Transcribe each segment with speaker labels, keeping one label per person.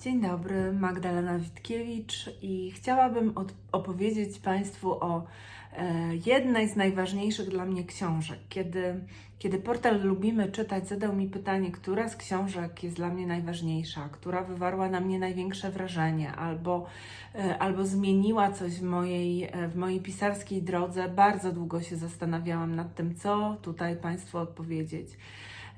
Speaker 1: Dzień dobry, Magdalena Witkiewicz i chciałabym opowiedzieć Państwu o e, jednej z najważniejszych dla mnie książek. Kiedy, kiedy portal Lubimy Czytać zadał mi pytanie, która z książek jest dla mnie najważniejsza, która wywarła na mnie największe wrażenie albo, e, albo zmieniła coś w mojej, e, w mojej pisarskiej drodze, bardzo długo się zastanawiałam nad tym, co tutaj Państwu odpowiedzieć.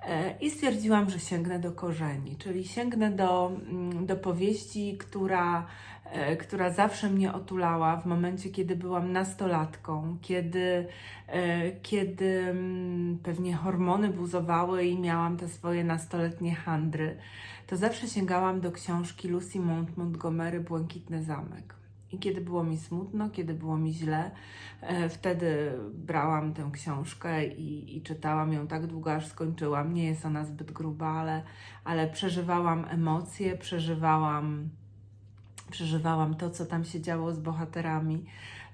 Speaker 1: E, I stwierdziłam, że sięgnę do korzeni, czyli sięgnę do, mm, do powieści, która, e, która zawsze mnie otulała w momencie, kiedy byłam nastolatką, kiedy, e, kiedy mm, pewnie hormony buzowały i miałam te swoje nastoletnie handry. To zawsze sięgałam do książki Lucy Mont Montgomery Błękitny Zamek. I kiedy było mi smutno, kiedy było mi źle, e, wtedy brałam tę książkę i, i czytałam ją tak długo, aż skończyłam. Nie jest ona zbyt gruba, ale, ale przeżywałam emocje, przeżywałam, przeżywałam to, co tam się działo z bohaterami.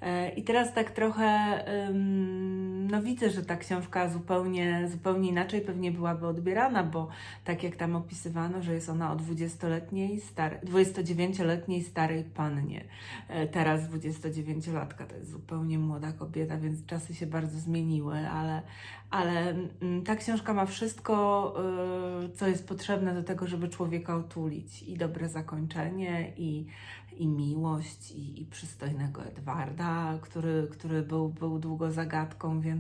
Speaker 1: E, I teraz tak trochę, ym, no widzę, że ta książka zupełnie, zupełnie inaczej pewnie byłaby odbierana, bo tak jak tam opisywano, że jest ona o 20-letniej, star- 29-letniej starej pannie. E, Teraz 29-latka to jest zupełnie młoda kobieta, więc czasy się bardzo zmieniły, ale, ale mm, ta książka ma wszystko, y, co jest potrzebne do tego, żeby człowieka otulić. I dobre zakończenie, i, i miłość, i, i przystojnego Edwarda, który, który był, był długo zagadką, więc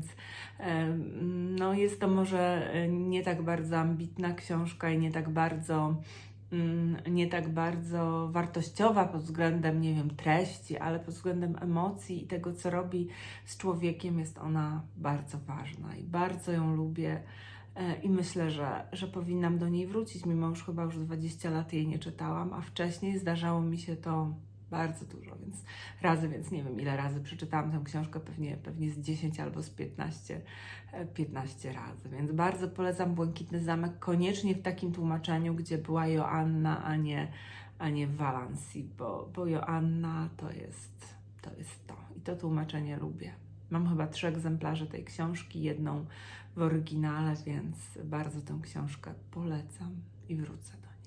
Speaker 1: em, no, jest to może e, nie tak bardzo ambitna książka i nie tak bardzo mm, nie tak bardzo wartościowa pod względem, nie wiem, treści, ale pod względem emocji i tego, co robi z człowiekiem, jest ona bardzo ważna i bardzo ją lubię. E, I myślę, że, że powinnam do niej wrócić, mimo już chyba już 20 lat jej nie czytałam, a wcześniej zdarzało mi się to bardzo dużo, więc razy, więc nie wiem ile razy przeczytałam tę książkę, pewnie, pewnie z 10 albo z 15, e, 15 razy, więc bardzo polecam Błękitny Zamek, koniecznie w takim tłumaczeniu, gdzie była Joanna, a nie, a nie w Walancji, bo, bo Joanna to jest, to jest to. I to tłumaczenie lubię. Mam chyba trzy egzemplarze tej książki, jedną w oryginale, więc bardzo tę książkę polecam i wrócę do